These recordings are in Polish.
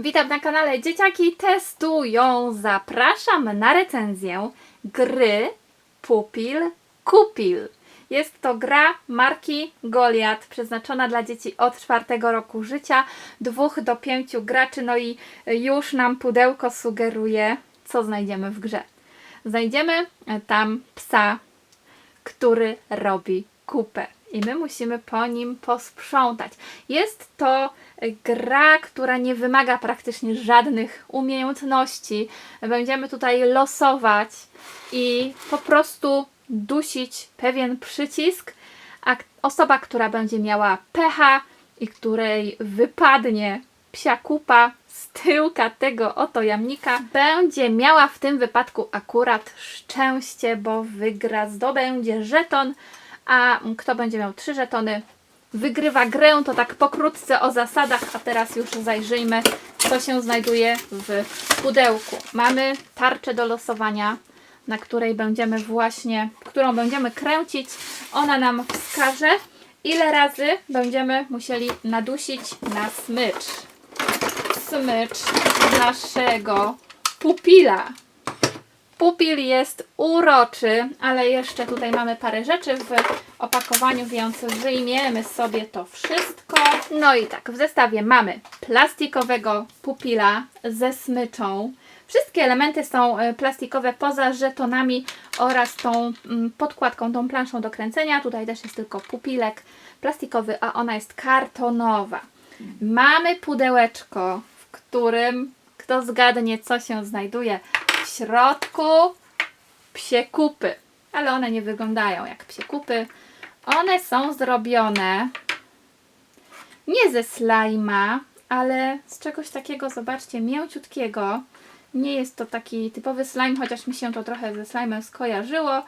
Witam na kanale Dzieciaki Testują. Zapraszam na recenzję gry Pupil Kupil. Jest to gra marki Goliat, przeznaczona dla dzieci od czwartego roku życia, dwóch do pięciu graczy, no i już nam pudełko sugeruje, co znajdziemy w grze. Znajdziemy tam psa, który robi kupę. I my musimy po nim posprzątać. Jest to gra, która nie wymaga praktycznie żadnych umiejętności. Będziemy tutaj losować i po prostu dusić pewien przycisk, a osoba, która będzie miała pecha i której wypadnie psia kupa z tyłka tego oto jamnika, będzie miała w tym wypadku akurat szczęście, bo wygra, zdobędzie żeton, a kto będzie miał trzy żetony, wygrywa grę. To tak pokrótce o zasadach, a teraz już zajrzyjmy, co się znajduje w pudełku. Mamy tarczę do losowania, na której będziemy właśnie, którą będziemy kręcić. Ona nam wskaże, ile razy będziemy musieli nadusić na smycz. Smycz naszego pupila. Pupil jest uroczy, ale jeszcze tutaj mamy parę rzeczy w opakowaniu, więc wyjmiemy sobie to wszystko. No i tak, w zestawie mamy plastikowego pupila ze smyczą. Wszystkie elementy są e, plastikowe poza żetonami oraz tą mm, podkładką, tą planszą do kręcenia. Tutaj też jest tylko pupilek plastikowy, a ona jest kartonowa. Mamy pudełeczko, w którym kto zgadnie, co się znajduje w środku psie kupy. Ale one nie wyglądają jak psie kupy. One są zrobione nie ze slajma, ale z czegoś takiego, zobaczcie, mięciutkiego. Nie jest to taki typowy slime, chociaż mi się to trochę ze slime'em skojarzyło.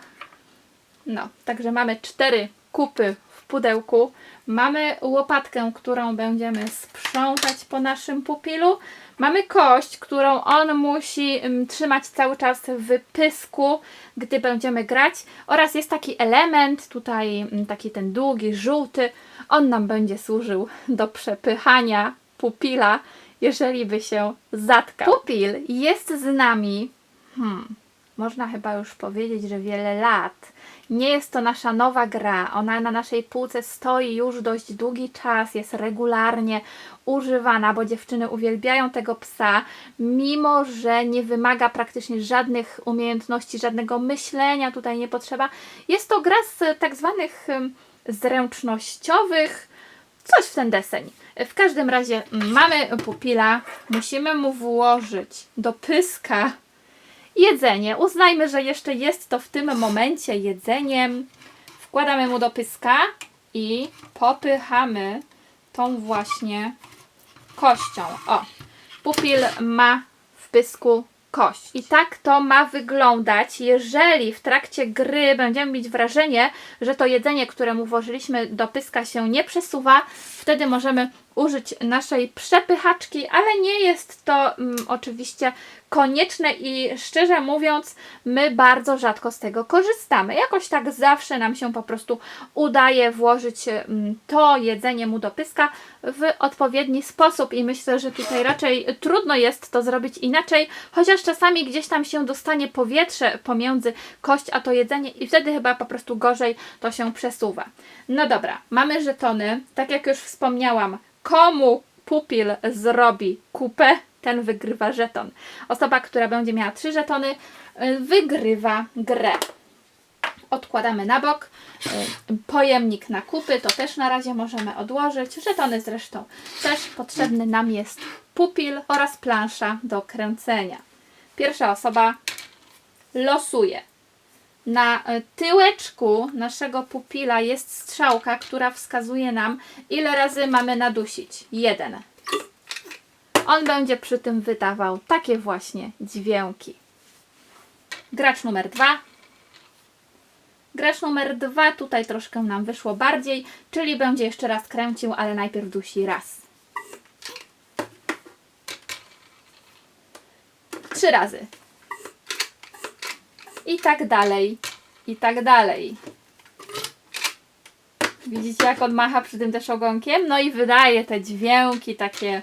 No, także mamy cztery kupy w pudełku. Mamy łopatkę, którą będziemy sprzątać po naszym pupilu. Mamy kość, którą on musi ym, trzymać cały czas w pysku, gdy będziemy grać. Oraz jest taki element, tutaj ym, taki ten długi, żółty. On nam będzie służył do przepychania pupila, jeżeli by się zatkał. Pupil jest z nami, hmm, można chyba już powiedzieć, że wiele lat. Nie jest to nasza nowa gra. Ona na naszej półce stoi już dość długi czas, jest regularnie używana, bo dziewczyny uwielbiają tego psa, mimo że nie wymaga praktycznie żadnych umiejętności, żadnego myślenia tutaj nie potrzeba. Jest to gra z tak zwanych zręcznościowych, coś w ten deseń. W każdym razie mm, mamy pupila, musimy mu włożyć do pyska jedzenie. Uznajmy, że jeszcze jest to w tym momencie jedzeniem. Wkładamy mu do pyska i popychamy tą właśnie kością. O, pupil ma w pysku kość. I tak to ma wyglądać, jeżeli w trakcie gry będziemy mieć wrażenie, że to jedzenie, które mu włożyliśmy do pyska się nie przesuwa, wtedy możemy użyć naszej przepychaczki, ale nie jest to mm, oczywiście konieczne i szczerze mówiąc, my bardzo rzadko z tego korzystamy. Jakoś tak zawsze nam się po prostu udaje włożyć mm, to jedzenie mu do pyska w odpowiedni sposób i myślę, że tutaj raczej trudno jest to zrobić inaczej, chociaż czasami gdzieś tam się dostanie powietrze pomiędzy kość a to jedzenie i wtedy chyba po prostu gorzej to się przesuwa. No dobra, mamy żetony. Tak jak już wspomniałam, komu pupil zrobi kupę, ten wygrywa żeton. Osoba, która będzie miała trzy żetony, y, wygrywa grę. Odkładamy na bok. Y, Pojemnik na kupy to też na razie możemy odłożyć. Żetony zresztą też potrzebny nam jest pupil oraz plansza do kręcenia. Pierwsza osoba losuje. Na e, tyłeczku naszego pupila jest strzałka, która wskazuje nam, ile razy mamy nadusić. Jeden. On będzie przy tym wydawał takie właśnie dźwięki. Gracz numer dwa. Gracz numer dwa, tutaj troszkę nam wyszło bardziej, czyli będzie jeszcze raz kręcił, ale najpierw dusi raz. Trzy razy i tak dalej, i tak dalej. Widzicie, jak on macha przy tym też ogonkiem? No i wydaje te dźwięki takie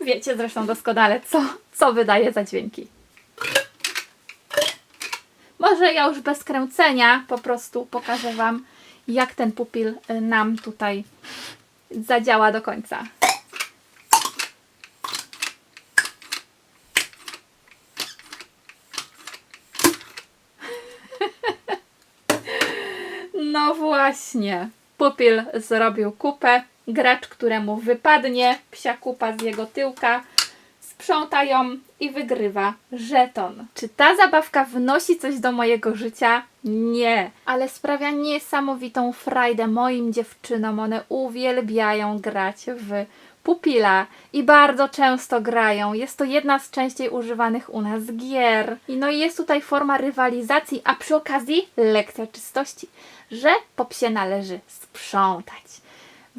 Wiecie zresztą doskonale, co, co wydaje za dźwięki. Może ja już bez kręcenia po prostu pokażę Wam, jak ten pupil y, nam tutaj zadziała do końca. No właśnie. Pupil zrobił kupę. Gracz, któremu wypadnie psia kupa z jego tyłka, sprząta ją i wygrywa żeton. Czy ta zabawka wnosi coś do mojego życia? Nie, ale sprawia niesamowitą frajdę moim dziewczynom. One uwielbiają grać w pupila i bardzo często grają. Jest to jedna z częściej używanych u nas gier. I no i jest tutaj forma rywalizacji, a przy okazji lekcja czystości, że po psie należy sprzątać.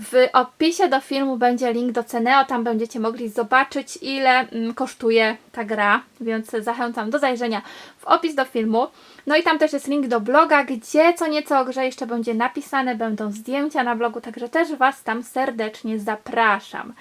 W opisie do filmu będzie link do Ceneo, tam będziecie mogli zobaczyć ile mm, kosztuje ta gra, więc zachęcam do zajrzenia w opis do filmu. No i tam też jest link do bloga, gdzie co nieco o grze jeszcze będzie napisane, będą zdjęcia na blogu, także też Was tam serdecznie zapraszam.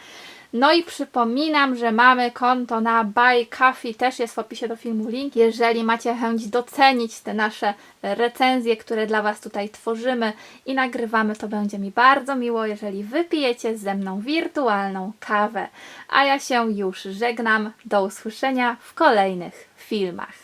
No i przypominam, że mamy konto na Buy Coffee, też jest w opisie do filmu link. Jeżeli macie chęć docenić te nasze recenzje, które dla Was tutaj tworzymy i nagrywamy, to będzie mi bardzo miło, jeżeli wypijecie ze mną wirtualną kawę. A ja się już żegnam. Do usłyszenia w kolejnych filmach.